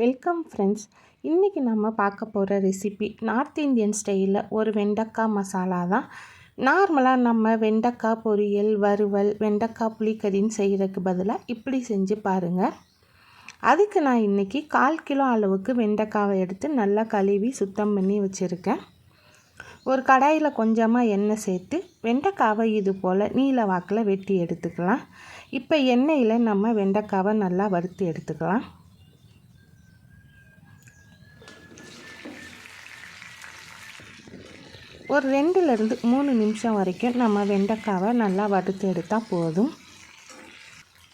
Welcome friends. இன்றைக்கி நம்ம பார்க்க போகிற ரெசிபி நார்த் இந்தியன் ஸ்டைலில் ஒரு வெண்டைக்காய் மசாலா தான். நார்மலாக நம்ம வெண்டைக்காய் பொரியல் வறுவல் வெண்டைக்காய் புளிக்கறின்னு செய்கிறதுக்கு பதிலாக இப்படி செஞ்சு பாருங்கள் அதுக்கு நான் இன்றைக்கி கால் கிலோ அளவுக்கு வெண்டைக்காவை எடுத்து நல்லா கழுவி சுத்தம் பண்ணி வச்சுருக்கேன். ஒரு கடாயில் கொஞ்சமாக எண்ணெய் சேர்த்து வெண்டைக்காவை இது போல் நீல வாக்கில் வெட்டி எடுத்துக்கலாம். இப்போ எண்ணெயில் நம்ம வெண்டைக்காவை நல்லா வறுத்து எடுத்துக்கலாம். ஒரு ரெண்டுலேருந்து மூணு நிமிஷம் வரைக்கும் நம்ம வெண்டைக்காவை நல்லா வறுத்து எடுத்தால் போதும்.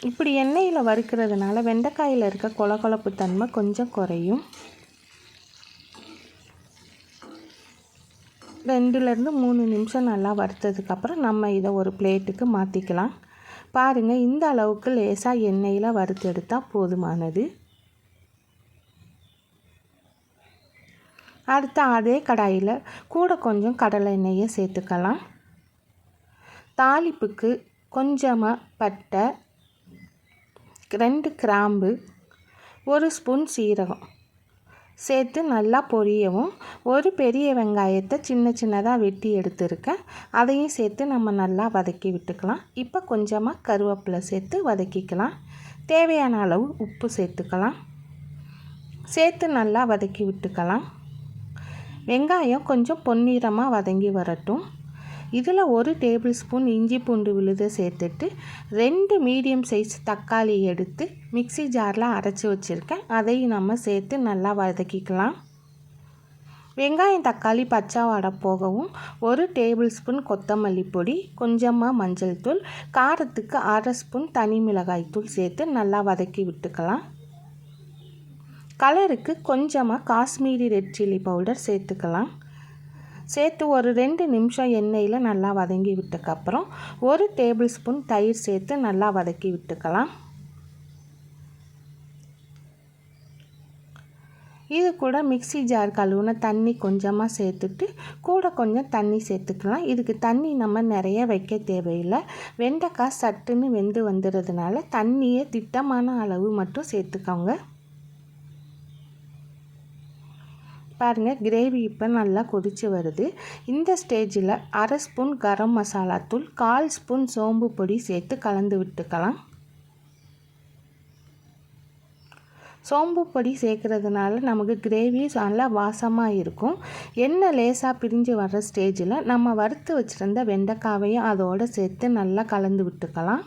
இப்படி எண்ணெயில் வறுக்கிறதுனால வெண்டைக்காயில் இருக்க கொலகொலப்பு தன்மை கொஞ்சம் குறையும். ரெண்டுலேருந்து மூணு நிமிஷம் நல்லா வறுத்ததுக்கப்புறம் நம்ம இதை ஒரு பிளேட்டுக்கு மாற்றிக்கலாம் பாருங்கள் இந்த அளவுக்கு லேசாக எண்ணெயில் வறுத்து எடுத்தால் போதுமானது. அடுத்து அதே கடாயில் கூட கொஞ்சம் கடலை எண்ணெயை சேர்த்துக்கலாம். தாளிப்புக்கு கொஞ்சமாக பட்டை ரெண்டு கிராம்பு ஒரு ஸ்பூன் சீரகம் சேர்த்து நல்லா பொரியவும். ஒரு பெரிய வெங்காயத்தை சின்ன சின்னதாக வெட்டி எடுத்துருக்கேன். அதையும் சேர்த்து நம்ம நல்லா வதக்கி விட்டுக்கலாம். இப்போ கொஞ்சமாக கருவேப்பிலை சேர்த்து வதக்கிக்கலாம். தேவையான அளவு உப்பு சேர்த்துக்கலாம். சேர்த்து நல்லா வதக்கி விட்டுக்கலாம். வெங்காயம் கொஞ்சம் பொன்னிறமாக வதங்கி வரட்டும். இதில் ஒரு டேபிள் ஸ்பூன் இஞ்சி பூண்டு விழுதை சேர்த்துட்டு ரெண்டு மீடியம் சைஸ் தக்காளி எடுத்து மிக்சி ஜாரில் அரைச்சி வச்சுருக்கேன். அதையும் நம்ம சேர்த்து நல்லா வதக்கிக்கலாம். வெங்காயம் தக்காளி பச்சை வடை போகவும் ஒரு டேபிள் ஸ்பூன் கொத்தமல்லி பொடி கொஞ்சமாக மஞ்சள் தூள் காரத்துக்கு அரை ஸ்பூன் தனி மிளகாய் தூள் சேர்த்து நல்லா வதக்கி விட்டுக்கலாம். கலருக்கு கொஞ்சமாக காஷ்மீரி ரெட் சில்லி பவுடர் சேர்த்துக்கலாம். சேர்த்து ஒரு ரெண்டு நிமிஷம் எண்ணெயில் நல்லா வதங்கி விட்டக்கப்புறம் ஒரு டேபிள் ஸ்பூன் தயிர் சேர்த்து நல்லா வதக்கி விட்டுக்கலாம். இது கூட மிக்சி ஜார் கழுவுன தண்ணி கொஞ்சமாக சேர்த்துட்டு கூட கொஞ்சம் தண்ணி சேர்த்துக்கலாம். இதுக்கு தண்ணி நம்ம நிறைய வைக்க தேவையில்லை. வெண்டைக்காய் சட்டுன்னு வெந்து வந்துடுறதுனால தண்ணியை திட்டமான அளவு மட்டும் சேர்த்துக்கோங்க. பாருங்கள் கிரேவி இப்போ நல்லா கொதித்து வருது. இந்த ஸ்டேஜில் அரை ஸ்பூன் கரம் மசாலா தூள் கால் ஸ்பூன் சோம்பு பொடி சேர்த்து கலந்து விட்டுக்கலாம். சோம்பு பொடி சேர்க்குறதுனால நமக்கு கிரேவி நல்லா வாசமாக இருக்கும். எண்ணெய் லேசாக பிரிஞ்சு வர்ற ஸ்டேஜில் நம்ம வறுத்து வச்சுருந்த வெண்டைக்காவையும் அதோடு சேர்த்து நல்லா கலந்து விட்டுக்கலாம்.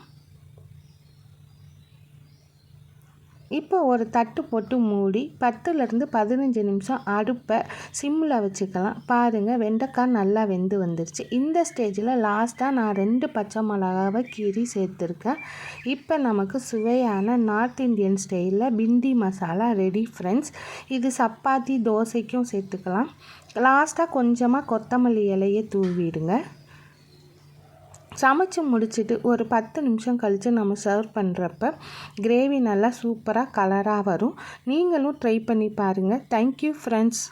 இப்போ ஒரு தட்டு போட்டு மூடி பத்துலேருந்து பதினஞ்சு நிமிஷம் அடுப்பை சிம்மில் வச்சுக்கலாம். பாருங்கள் வெண்டைக்காய் நல்லா வெந்து வந்துருச்சு. இந்த ஸ்டேஜில் லாஸ்ட்டாக நான் ரெண்டு பச்சை மிளகாவை கீறி சேர்த்துருக்கேன். இப்போ நமக்கு சுவையான நார்த் இந்தியன் ஸ்டைலில் பிந்தி மசாலா ரெடி ஃப்ரெண்ட்ஸ். இது சப்பாத்தி தோசைக்கும் சேர்த்துக்கலாம். லாஸ்ட்டாக கொஞ்சமாக கொத்தமல்லி இலையை தூவிடுங்க. சமைச்சு முடிச்சுட்டு ஒரு பத்து நிமிஷம் கழித்து நம்ம சர்வ் பண்ணுறப்ப கிரேவி நல்லா சூப்பராக கலராக வரும். நீங்களும் ட்ரை பண்ணி பாருங்கள் தேங்க்யூ ஃப்ரெண்ட்ஸ்